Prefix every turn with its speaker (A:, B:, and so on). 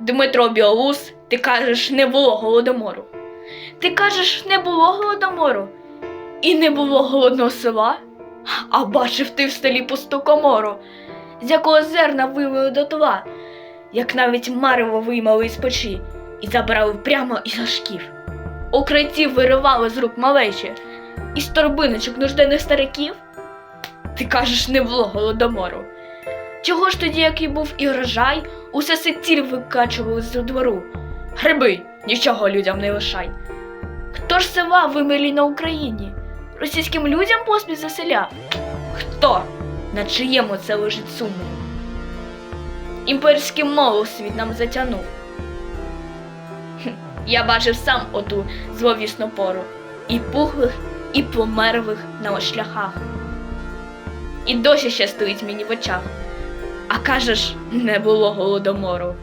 A: Дмитро Біолус, ти кажеш, не було голодомору. Ти кажеш, не було голодомору. І не було голодного села. А бачив ти в селі пусту комору, з якого зерна вивели до тла, як навіть марево виймали із печі і забрали прямо із ложків. Укриттів виривали з рук малечі, із торбиночок нужденних стариків. Ти кажеш, не було голодомору. Чого ж тоді, який був і врожай, усе сетіль викачували з двору? Гриби, нічого людям не лишай. Хто ж села вимилі на Україні? Російським людям поспіль заселяв? Хто? На чиєму це лежить сумнів? Імперський мол світ нам затягнув. Я бачив сам оту зловісну пору і пухлих, і померлих на шляхах. І досі ще стоїть мені в очах. А кажеш, не було голодомору.